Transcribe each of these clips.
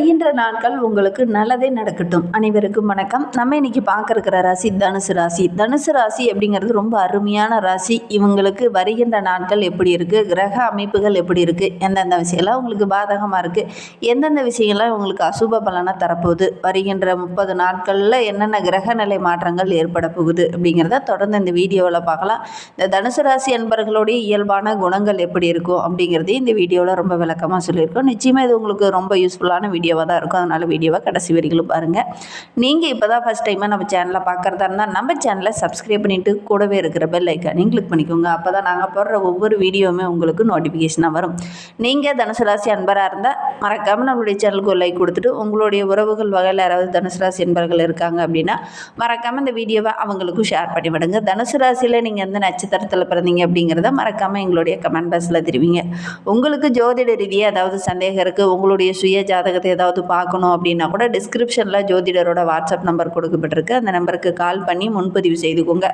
வருகின்ற நாட்கள் உங்களுக்கு நல்லதே நடக்கட்டும். அனைவருக்கும் வணக்கம். நம்ம இன்னைக்கு பார்க்க இருக்கிற ராசி தனுசு ராசி. தனுசு ராசி அப்படிங்கிறது ரொம்ப அருமையான ராசி. இவங்களுக்கு வருகின்ற நாட்கள் எப்படி இருக்குது கிரக அமைப்புகள் எப்படி இருக்குது எந்தெந்த விஷயம்லாம் உங்களுக்கு பாதகமாக இருக்குது எந்தெந்த விஷயங்கள்லாம் உங்களுக்கு அசுப பலனாக தரப்போகுது? வருகின்ற முப்பது நாட்களில் என்னென்ன கிரக நிலை மாற்றங்கள் ஏற்பட போகுது அப்படிங்கிறத தொடர்ந்து இந்த வீடியோவில் பார்க்கலாம். இந்த தனுசு ராசி என்பர்களுடைய இயல்பான குணங்கள் எப்படி இருக்கும் அப்படிங்கிறதையும் இந்த வீடியோவில் ரொம்ப விளக்கமாக சொல்லியிருக்கோம். நிச்சயமாக இது உங்களுக்கு ரொம்ப யூஸ்ஃபுல்லான வீடியோ வீடியோவாக தான் இருக்கும். அதனால் வீடியோவை கடைசி வரைக்கும் பாருங்கள் நீங்கள் இப்போ தான் ஃபஸ்ட் டைமாக நம்ம சேனலை பார்க்குறதா இருந்தால் நம்ம சேனலை சப்ஸ்கிரைப் பண்ணிவிட்டு கூடவே இருக்கிற பெல் ஐக்கானையும் கிளிக் பண்ணிக்கோங்க. அப்போ தான் நாங்கள் போடுற ஒவ்வொரு வீடியோவுமே உங்களுக்கு நோட்டிஃபிகேஷனாக வரும். நீங்கள் தனுசு ராசி அன்பராக இருந்தால் மறக்காமல் நம்மளுடைய சேனலுக்கு ஒரு லைக் கொடுத்துட்டு உங்களுடைய உறவுகள் வகையில் யாராவது தனுசு ராசி இருக்காங்க அப்படின்னா மறக்காமல் இந்த வீடியோவை அவங்களுக்கும் ஷேர் பண்ணி விடுங்க. தனுசு ராசியில் நீங்கள் எந்த நட்சத்திரத்தில் பிறந்தீங்க அப்படிங்கிறத மறக்காமல் எங்களுடைய கமெண்ட் பாக்ஸில் தெரிவிங்க. உங்களுக்கு ஜோதிட ரீதியாக ஏதாவது சந்தேகம் இருக்குது உங்களுடைய சுய ஜாதகத்தை ஏதாவது பார்க்கணும் அப்படின்னா கூட டிஸ்கிரிப்ஷனில் ஜோதிடரோட வாட்ஸ்அப் நம்பர் கொடுக்கப்பட்டிருக்கு. அந்த நம்பருக்கு கால் பண்ணி முன்பதிவு செய்துக்கோங்க.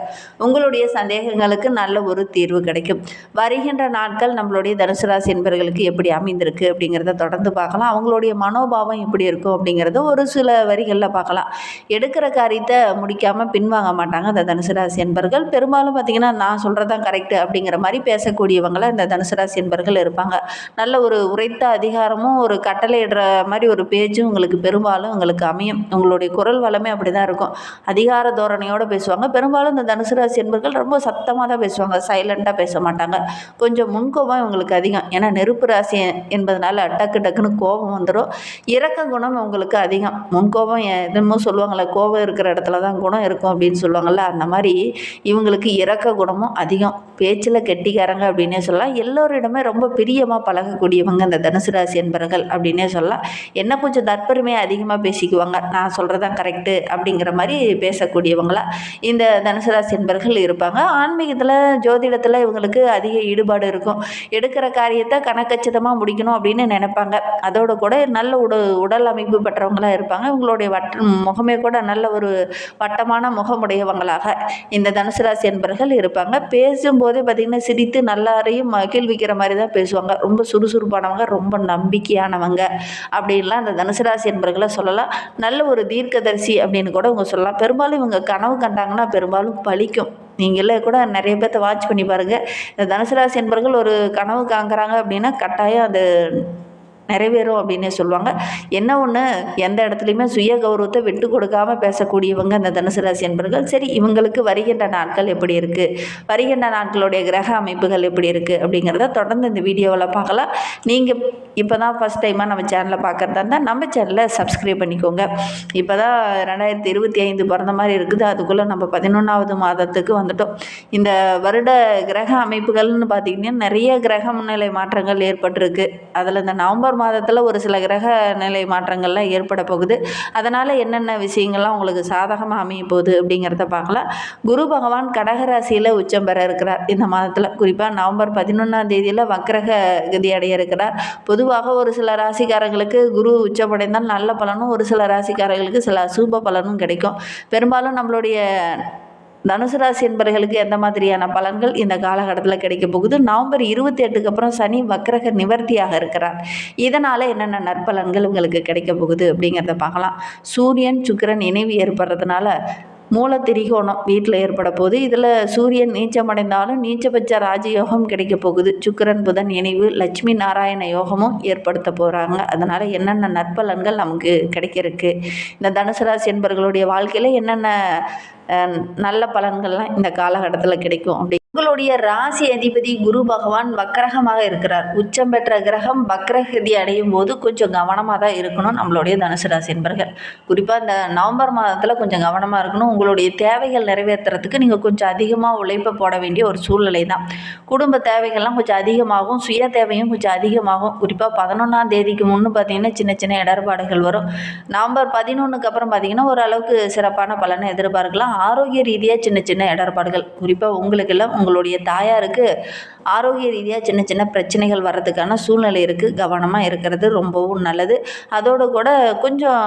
உங்களுடைய சந்தேகங்களுக்கு நல்ல ஒரு தீர்வு கிடைக்கும். வருகின்ற நாட்கள் நம்மளுடைய தனுசு ராசி என்பர்களுக்கு எப்படி அமைந்திருக்கு அப்படிங்கிறத தொடர்ந்து பார்க்கலாம். அவங்களுடைய மனோபாவம் எப்படி இருக்கும் அப்படிங்கிறத ஒரு சில வரிகளில் பார்க்கலாம். எடுக்கிற காரியத்தை முடிக்காமல் பின்வாங்க மாட்டாங்க அந்த தனுசு ராசி என்பர்கள். பெரும்பாலும் பார்த்திங்கன்னா நான் சொல்கிறது தான் கரெக்டு அப்படிங்கிற மாதிரி பேசக்கூடியவங்களை இந்த தனுசு ராசி என்பர்கள் இருப்பாங்க. நல்ல ஒரு உரைத்த அதிகாரமும் ஒரு கட்டளையிடுற மாதிரி ஒரு பேச்சும் உங்களுக்கு பெரும்பாலும் உங்களுக்கு அமையும். உங்களுடைய குரல் வளமே அப்படி தான் இருக்கும். அதிகார தோரணையோடு பேசுவாங்க. பெரும்பாலும் இந்த தனுசு ராசி என்பர்கள் ரொம்ப சத்தமாக தான் பேசுவாங்க. சைலண்ட்டாக பேச மாட்டாங்க. கொஞ்சம் முன்கோபம் இவங்களுக்கு அதிகம். ஏன்னா நெருப்பு ராசி என்பதனால டக்கு டக்குன்னு கோபம் வந்துடும் இறக்க குணம் உங்களுக்கு அதிகம். முன்கோபம் என்னமோ சொல்லுவாங்கள்ல கோபம் இருக்கிற இடத்துல தான் குணம் இருக்கும் அப்படின்னு சொல்லுவாங்கள்ல அந்த மாதிரி இவங்களுக்கு இறக்க குணமும் அதிகம். பேச்சில் கெட்டிக்காரங்க அப்படின்னே சொல்லலாம். எல்லோரிடமே ரொம்ப பிரியமாக பழகக்கூடியவங்க இந்த தனுசு ராசி என்பவர்கள் அப்படின்னே சொல்லலாம். என்ன கொஞ்சம் தற்பெருமையை அதிகமாக பேசிக்குவாங்க? நான் சொல்கிறதான் கரெக்டு அப்படிங்கிற மாதிரி பேசக்கூடியவங்களா இந்த தனுசராசி என்பர்கள் இருப்பாங்க. ஆன்மீகத்தில் ஜோதிடத்தில் இவங்களுக்கு அதிக ஈடுபாடு இருக்கும். எடுக்கிற காரியத்தை கணக்கச்சிதமாக முடிக்கணும் அப்படின்னு நினைப்பாங்க. அதோட கூட நல்ல உட உடல் அமைப்பு பெற்றவங்களாக இருப்பாங்க. இவங்களுடைய வட்ட முகமே கூட நல்ல ஒரு வட்டமான முகமுடையவங்களாக இந்த தனுசு ராசி என்பர்கள் இருப்பாங்க. பேசும்போதே பார்த்திங்கன்னா சிரித்து நல்லாரையும் மகிழ்விக்கிற மாதிரி தான் பேசுவாங்க. ரொம்ப சுறுசுறுப்பானவங்க ரொம்ப நம்பிக்கையானவங்க அப்படின்லாம் அந்த தனுசு ராசி என்பர்களை சொல்லலாம். நல்ல ஒரு தீர்க்கதரிசி அப்படின்னு கூட இவங்க சொல்லலாம். பெரும்பாலும் இவங்க கனவு கண்டாங்கன்னா பெரும்பாலும் பலிக்கும். நீங்களே கூட நிறைய பேர்த்த வாட்ச் பண்ணி பாருங்கள் இந்த தனுசு ராசி என்பர்கள் ஒரு கனவு காங்கிறாங்க அப்படின்னா கட்டாயம் அது நிறைவேறும் அப்படின்னே சொல்லுவாங்க. என்ன ஒன்று எந்த இடத்துலையுமே சுய கௌரவத்தை விட்டு கொடுக்காம பேசக்கூடியவங்க அந்த தனுசு ராசி என்பர்கள். சரி இவங்களுக்கு வருகின்ற நாட்கள் எப்படி இருக்குது வருகின்ற நாட்களுடைய கிரக அமைப்புகள் எப்படி இருக்குது அப்படிங்கிறத தொடர்ந்து இந்த வீடியோவில் பார்க்கலாம். நீங்கள் இப்போ தான் ஃபஸ்ட் டைமாக நம்ம சேனலை பார்க்குறதா இருந்தால் நம்ம சேனலை சப்ஸ்கிரைப் பண்ணிக்கோங்க. இப்போ தான் ரெண்டாயிரத்தி இருபத்தி ஐந்து பிறந்த மாதிரி இருக்குது. அதுக்குள்ளே நம்ம பதினொன்றாவது மாதத்துக்கு வந்துட்டோம். இந்த வருட கிரக அமைப்புகள்னு பார்த்திங்கன்னா நிறைய கிரக முன்னிலை மாற்றங்கள் ஏற்பட்டிருக்கு. அதில் இந்த நவம்பர் மாதத்தில் ஒரு சில கிரக நிலை மாற்றங்கள்லாம் ஏற்பட போகுது. அதனால் என்னென்ன விஷயங்கள்லாம் உங்களுக்கு சாதகமாக அமைய போகுது அப்படிங்கிறத பார்க்கலாம். குரு பகவான் கடகராசியில் உச்சம் பெற இருக்கிறார் இந்த மாதத்தில். குறிப்பாக நவம்பர் பதினொன்றாம் தேதியில் வக்ரக கதி அடைய இருக்கிறார். பொதுவாக ஒரு சில ராசிக்காரங்களுக்கு குரு உச்சமடைந்தால் நல்ல பலனும் ஒரு சில ராசிக்காரர்களுக்கு சில அசூப பலனும் கிடைக்கும். பெரும்பாலும் நம்மளுடைய தனுசு ராசி என்பவர்களுக்கு எந்த மாதிரியான பலன்கள் இந்த காலகட்டத்தில் கிடைக்க போகுது? நவம்பர் இருபத்தி எட்டுக்கு அப்புறம் சனி வக்ரக நிவர்த்தியாக இருக்கிறார். இதனால் என்னென்ன நற்பலன்கள் உங்களுக்கு கிடைக்க போகுது அப்படிங்கிறத பார்க்கலாம். சூரியன் சுக்கரன் இணைவு ஏற்படுறதுனால மூல திரிகோணம் வீட்டில் ஏற்பட போகுது. இதில் சூரியன் நீச்சமடைந்தாலும் நீச்சபட்ச ராஜயோகம் கிடைக்க போகுது. சுக்கிரன் புதன் இணைவு லட்சுமி நாராயண யோகமும் ஏற்படுத்த போகிறாங்க அதனால் என்னென்ன நற்பலன்கள் நமக்கு கிடைக்கிறதுக்கு இந்த தனுசு ராசி என்பவர்களுடைய வாழ்க்கையில் என்னென்ன நல்ல பலன்கள்லாம் இந்த காலகட்டத்தில் கிடைக்கும் அப்படி உங்களுடைய ராசி அதிபதி குரு பகவான் வக்கரகமாக இருக்கிறார். உச்சம் பெற்ற கிரகம் வக்கரகதி அடையும் போது கொஞ்சம் கவனமாக தான் இருக்கணும் நம்மளுடைய தனுசு ராசி என்பர்கள். குறிப்பாக இந்த நவம்பர் மாதத்தில் கொஞ்சம் கவனமாக இருக்கணும். உங்களுடைய தேவைகள் நிறைவேற்றுறதுக்கு நீங்கள் கொஞ்சம் அதிகமாக உழைப்பை போட வேண்டிய ஒரு சூழ்நிலை தான். குடும்ப தேவைகள்லாம் கொஞ்சம் அதிகமாகும். சுய தேவையும் கொஞ்சம் அதிகமாகும். குறிப்பாக பதினொன்றாம் தேதிக்கு முன்னு பார்த்தீங்கன்னா சின்ன சின்ன இடர்பாடுகள் வரும். நவம்பர் பதினொன்றுக்கு அப்புறம் பார்த்தீங்கன்னா ஓரளவுக்கு சிறப்பான பலனை எதிர்பார்க்கலாம். ஆரோக்கிய ரீதியாக சின்ன சின்ன இடர்பாடுகள். குறிப்பாக உங்களுக்கெல்லாம் உங்களுடைய தாயாருக்கு ஆரோக்கிய ரீதியாக சின்ன சின்ன பிரச்சனைகள் வர்றதுக்கான சூழ்நிலை இருக்குது கவனமாக இருக்கிறது ரொம்பவும் நல்லது. அதோடு கூட கொஞ்சம்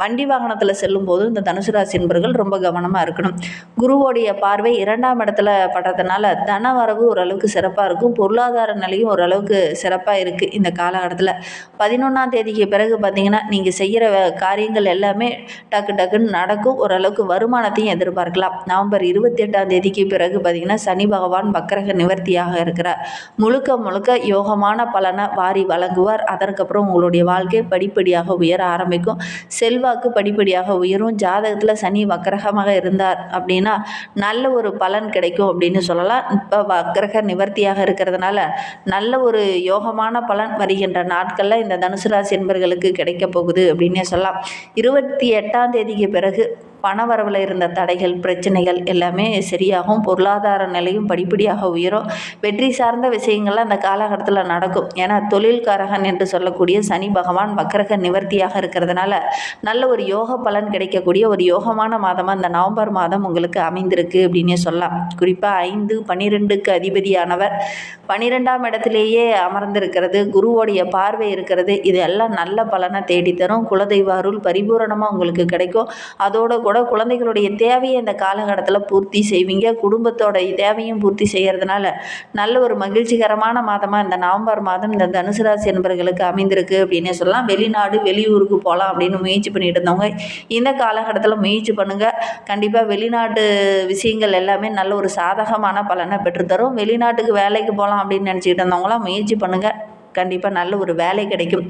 வண்டி வாகனத்தில் செல்லும்போது இந்த தனுசு ராசி என்பர்கள் ரொம்ப கவனமாக இருக்கணும். குருவோடைய பார்வை இரண்டாம் இடத்துல படுறதுனால தன வரவு ஓரளவுக்கு சிறப்பாக இருக்கும். பொருளாதார நிலையும் ஓரளவுக்கு சிறப்பாக இருக்குது இந்த காலகட்டத்தில். பதினொன்றாம் தேதிக்கு பிறகு பார்த்தீங்கன்னா நீங்கள் செய்கிற காரியங்கள் எல்லாமே டக்கு டக்குன்னு நடக்கும். ஓரளவுக்கு வருமானத்தையும் எதிர்பார்க்கலாம். நவம்பர் இருபத்தி எட்டாம் தேதிக்கு பிறகு பார்த்திங்கன்னா சனி பகவான் வக்கரக நிவர்த்தியாக இருக்கிறார். முழுக்க முழுக்க யோகமான பலனை வாரி வழங்குவார். அதற்கப்புறம் உங்களுடைய வாழ்க்கை படிப்படியாக உயர ஆரம்பிக்கும். செல்வாக்கு படிப்படியாக உயரும். ஜாதகத்தில் சனி வக்கரகமாக இருந்தார் அப்படின்னா நல்ல ஒரு பலன் கிடைக்கும் அப்படின்னு சொல்லலாம். இப்போ வக்கரக நிவர்த்தியாக இருக்கிறதுனால நல்ல ஒரு யோகமான பலன் வருகின்ற நாட்களில் இந்த தனுசு ராசி என்பர்களுக்கு கிடைக்க போகுது அப்படின்னே சொல்லலாம். இருபத்தி எட்டாம் தேதிக்கு பிறகு பணவரவில் இருந்த தடைகள் பிரச்சனைகள் எல்லாமே சரியாகும். பொருளாதார நிலையும் படிப்படியாக உயரும். வெற்றி சார்ந்த விஷயங்கள்லாம் அந்த காலகட்டத்தில் நடக்கும். ஏன்னா தொழில்காரகன் என்று சொல்லக்கூடிய சனி பகவான் வக்கரக நிவர்த்தியாக இருக்கிறதுனால நல்ல ஒரு யோக பலன் கிடைக்கக்கூடிய ஒரு யோகமான மாதமாக இந்த நவம்பர் மாதம் உங்களுக்கு அமைந்திருக்கு அப்படின்னே சொல்லலாம். குறிப்பாக ஐந்து பன்னிரெண்டுக்கு அதிபதியானவர். பன்னிரெண்டாம் இடத்திலேயே அமர்ந்திருக்கிறது. குருவோடைய பார்வை இருக்கிறது. இது எல்லாம் நல்ல பலனை தேடித்தரும். குலதெய்வ அருள் பரிபூரணமாக உங்களுக்கு கிடைக்கும். அதோடு கூட குழந்தைகளுடைய தேவையை இந்த காலகட்டத்தில் பூர்த்தி செய்வீங்க. குடும்பத்தோட தேவையும் பூர்த்தி செய்கிறதுனால நல்ல ஒரு மகிழ்ச்சிகரமான மாதமாக இந்த நவம்பர் மாதம் இந்த தனுசு ராசி என்பர்களுக்கு அமைந்திருக்கு அப்படின்னே சொல்லலாம். வெளிநாடு வெளியூருக்கு போகலாம் அப்படின்னு முயற்சி பண்ணிட்டு இருந்தவங்க இந்த காலகட்டத்தில் முயற்சி பண்ணுங்கள் கண்டிப்பாக வெளிநாட்டு விஷயங்கள் எல்லாமே நல்ல ஒரு சாதகமான பலனை பெற்றுத்தரும். வெளிநாட்டுக்கு வேலைக்கு போகலாம் அப்படின்னு நினச்சிக்கிட்டு இருந்தவங்களாம் முயற்சி பண்ணுங்கள் கண்டிப்பாக நல்ல ஒரு வேலை கிடைக்கும்.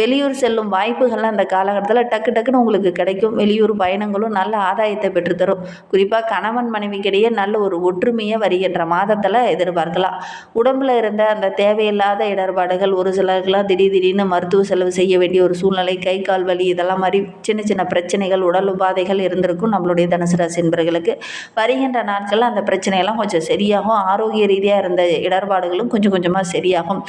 வெளியூர் செல்லும் வாய்ப்புகள்லாம் அந்த காலகட்டத்தில் டக்கு டக்குன்னு உங்களுக்கு கிடைக்கும். வெளியூர் பயணங்களும் நல்ல ஆதாயத்தை பெற்றுத்தரும். குறிப்பாக கணவன் மனைவிக்கிடையே நல்ல ஒரு ஒற்றுமையை வருகின்ற மாதத்தில் எதிர்பார்க்கலாம். உடம்பில் இருந்த அந்த தேவையில்லாத இடர்பாடுகள் ஒரு சிலருக்குலாம் திடீர் திடீர்னு மருத்துவ செலவு செய்ய வேண்டிய ஒரு சூழ்நிலை கை கால் வலி இதெல்லாம் மாதிரி சின்ன சின்ன பிரச்சனைகள் உடல் உபாதைகள் இருந்திருக்கும் நம்மளுடைய தனுசு ராசி என்பர்களுக்கு. வருகின்ற நாட்களில் அந்த பிரச்சனையெல்லாம் கொஞ்சம் சரியாகும். ஆரோக்கிய ரீதியாக இருந்த இடர்பாடுகளும் கொஞ்சம் கொஞ்சமாக சரியாகும்.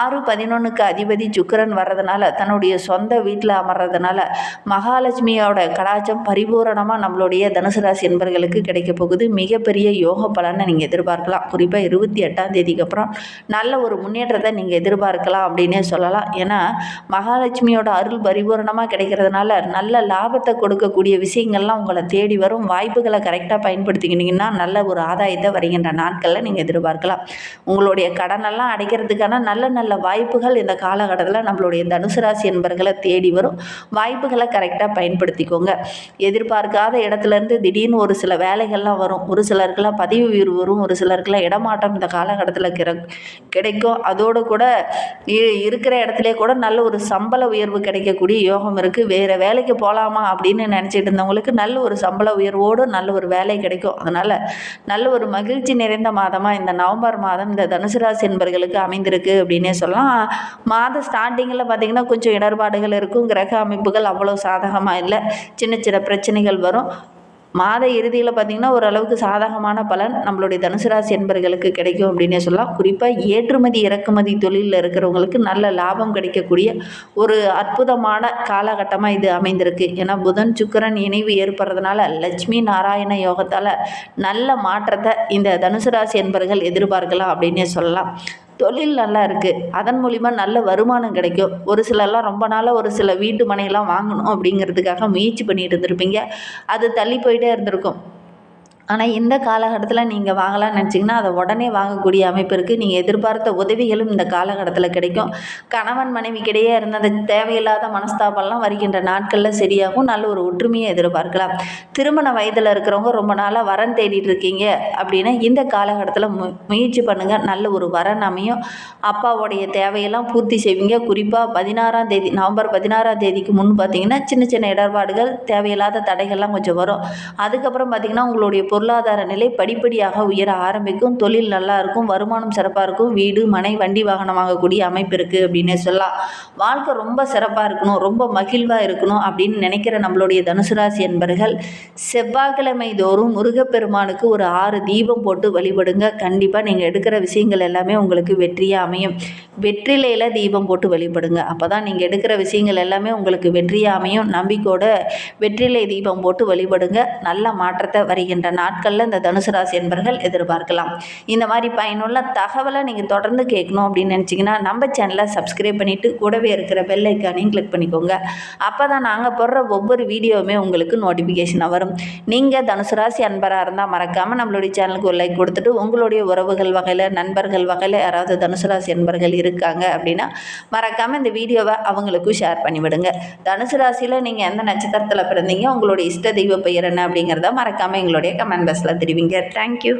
ஆறு பதினொன்றுக்கு அதிபதி சுக்கரன் வர்றதுனால தன்னுடைய சொந்த வீட்டில் அமர்றதுனால மகாலட்சுமியோட கடாச்சம் பரிபூரணமாக நம்மளுடைய தனுசு ராசி என்பர்களுக்கு கிடைக்க போகுது. மிகப்பெரிய யோக பலனை நீங்கள் எதிர்பார்க்கலாம். குறிப்பாக இருபத்தி எட்டாம் தேதிக்கு அப்புறம் நல்ல ஒரு முன்னேற்றத்தை நீங்கள் எதிர்பார்க்கலாம் அப்படின்னே சொல்லலாம். ஏன்னா மகாலட்சுமியோட அருள் பரிபூரணமாக கிடைக்கிறதுனால நல்ல லாபத்தை கொடுக்கக்கூடிய விஷயங்கள்லாம் உங்களை தேடி வரும். வாய்ப்புகளை கரெக்டாக பயன்படுத்திக்கினீங்கன்னா நல்ல ஒரு ஆதாயத்தை வருகின்ற நாட்களில் நீங்கள் எதிர்பார்க்கலாம். உங்களுடைய கடனெல்லாம் அடைக்கிறதுக்கான நல்ல நல்ல வாய்ப்புகள் இந்த காலகட்டத்தில் நம்மளுடைய தனுசு ராசி என்பர்களை தேடி வரும். வாய்ப்புகளை கரெக்டாக பயன்படுத்திக்கோங்க. எதிர்பார்க்காத இடத்துலேருந்து திடீர்னு ஒரு சில வேலைகள்லாம் வரும். ஒரு சிலருக்கெல்லாம் பதவி உயர்வு வரும். ஒரு சிலருக்கெல்லாம் இடமாற்றம் இந்த காலகட்டத்தில் கிர கிடைக்கும். அதோடு கூட இ- இருக்கிற இடத்துல கூட நல்ல ஒரு சம்பள உயர்வு கிடைக்கக்கூடிய யோகம் இருக்குது வேறு வேலைக்கு போகலாமா அப்படின்னு நினச்சிட்டு இருந்தவங்களுக்கு நல்ல ஒரு சம்பள உயர்வோடு நல்ல ஒரு வேலை கிடைக்கும். அதனால் நல்ல ஒரு மகிழ்ச்சி நிறைந்த மாதமாக இந்த நவம்பர் மாதம் இந்த தனுசு ராசி என்பர்களுக்கு அமைந்திருக்கு அப்படின்னு சொல்லலாம். மாத ஸ்டார்டிங்கில் பார்த்திங்கன்னா கொஞ்சம் இடர்பாடுகள் இருக்கும். கிரக அமைப்புகள் அவ்வளோ சாதகமாக இல்லை. சின்ன சின்ன பிரச்சனைகள் வரும். மாத இறுதியில் பார்த்திங்கன்னா ஓரளவுக்கு சாதகமான பலன் நம்மளுடைய தனுசு ராசி என்பர்களுக்கு கிடைக்கும் அப்படின்னே சொல்லலாம். குறிப்பாக ஏற்றுமதி இறக்குமதி தொழிலில் இருக்கிறவங்களுக்கு நல்ல லாபம் கிடைக்கக்கூடிய ஒரு அற்புதமான காலகட்டமாக இது அமைந்திருக்கு. ஏன்னா புதன் சுக்கிரன் இணைவு ஏற்படுறதுனால லட்சுமி நாராயண யோகத்தால் நல்ல மாற்றத்தை இந்த தனுசு ராசி என்பர்கள் எதிர்பார்க்கலாம் அப்படின்னே சொல்லலாம். தொழில் நல்லா இருக்குது அதன் மூலிமா நல்ல வருமானம் கிடைக்கும். ஒரு சிலர்லாம் ரொம்ப நாளாக ஒரு சில வீட்டு மனையெல்லாம் வாங்கணும் அப்படிங்கிறதுக்காக முயற்சி பண்ணிட்டு இருந்திருப்பீங்க. அது தள்ளி போயிட்டே இருந்திருக்கும். ஆனால் இந்த காலகட்டத்தில் நீங்கள் வாங்கலாம்னு நினச்சிங்கன்னா அதை உடனே வாங்கக்கூடிய அமைப்பு இருக்குது நீங்கள் எதிர்பார்த்த உதவிகளும் இந்த காலகட்டத்தில் கிடைக்கும். கணவன் மனைவிக்கிடையே இருந்த அந்த தேவையில்லாத மனஸ்தாபம்லாம் வருகின்ற நாட்களில் சரியாகும். நல்ல ஒரு ஒற்றுமையை எதிர்பார்க்கலாம். திருமண வயதில் இருக்கிறவங்க ரொம்ப நாளாக வரன் தேடிட்டு இருக்கீங்க அப்படின்னா இந்த காலகட்டத்தில் மு முயற்சி பண்ணுங்கள் நல்ல ஒரு வரன் அமையும். அப்பாவுடைய தேவையெல்லாம் பூர்த்தி செய்வீங்க. குறிப்பாக பதினாறாம் தேதி நவம்பர் பதினாறாம் தேதிக்கு முன் பார்த்தீங்கன்னா சின்ன சின்ன இடர்பாடுகள் தேவையில்லாத தடைகள்லாம் கொஞ்சம் வரும். அதுக்கப்புறம் பார்த்தீங்கன்னா உங்களுடைய பொருளாதார நிலை படிப்படியாக உயர ஆரம்பிக்கும். தொழில் நல்லா இருக்கும் வருமானம் சிறப்பாக இருக்கும். வீடு மனை வண்டி வாகனம் வாங்கக்கூடிய அமைப்பு இருக்குது அப்படின்னே சொல்லலாம். வாழ்க்கை ரொம்ப சிறப்பாக இருக்கணும் ரொம்ப மகிழ்வாக இருக்கணும் அப்படின்னு நினைக்கிற நம்மளுடைய தனுசு ராசி என்பர்கள் செவ்வாய்க்கிழமை தோறும் முருகப்பெருமானுக்கு ஒரு ஆறு தீபம் போட்டு வழிபடுங்க. கண்டிப்பாக நீங்கள் எடுக்கிற விஷயங்கள் எல்லாமே உங்களுக்கு வெற்றியாக அமையும். வெற்றிலையில் தீபம் போட்டு வழிபடுங்க. அப்போ தான் நீங்கள் எடுக்கிற விஷயங்கள் எல்லாமே உங்களுக்கு வெற்றியாக அமையும். நம்பிக்கையோட வெற்றிலை தீபம் போட்டு வழிபடுங்க. நல்ல மாற்றத்தை வருகின்ற நாட்களில் இந்த தனுசு ராசி என்பர்கள் எதிர்பார்க்கலாம். இந்த மாதிரி பயனுள்ள தகவலை நீங்கள் தொடர்ந்து கேட்கணும் அப்படின்னு நினச்சிங்கன்னா நம்ம சேனலை சப்ஸ்கிரைப் பண்ணிவிட்டு கூடவே இருக்கிற பெல் ஐக்கானையும் கிளிக் பண்ணிக்கோங்க. அப்போ தான் நாங்கள் போடுற ஒவ்வொரு வீடியோவுமே உங்களுக்கு நோட்டிஃபிகேஷனாக வரும். நீங்கள் தனுசு ராசி அன்பராக இருந்தால் மறக்காமல் நம்மளுடைய சேனலுக்கு ஒரு லைக் கொடுத்துட்டு உங்களுடைய உறவுகள் வகையில் நண்பர்கள் வகையில் யாராவது தனுசு ராசி அன்பர்கள் இருக்காங்க அப்படின்னா மறக்காமல் இந்த வீடியோவை அவங்களுக்கும் ஷேர் பண்ணிவிடுங்க. தனுசு ராசியில் நீங்கள் எந்த நட்சத்திரத்தில் பிறந்தீங்க உங்களுடைய இஷ்ட தெய்வ பெயர் என்ன அப்படிங்கிறத மறக்காமல் எங்களுடைய கமெண்ட் பாக்ஸில் தெரிவிங்க தேங்க்யூ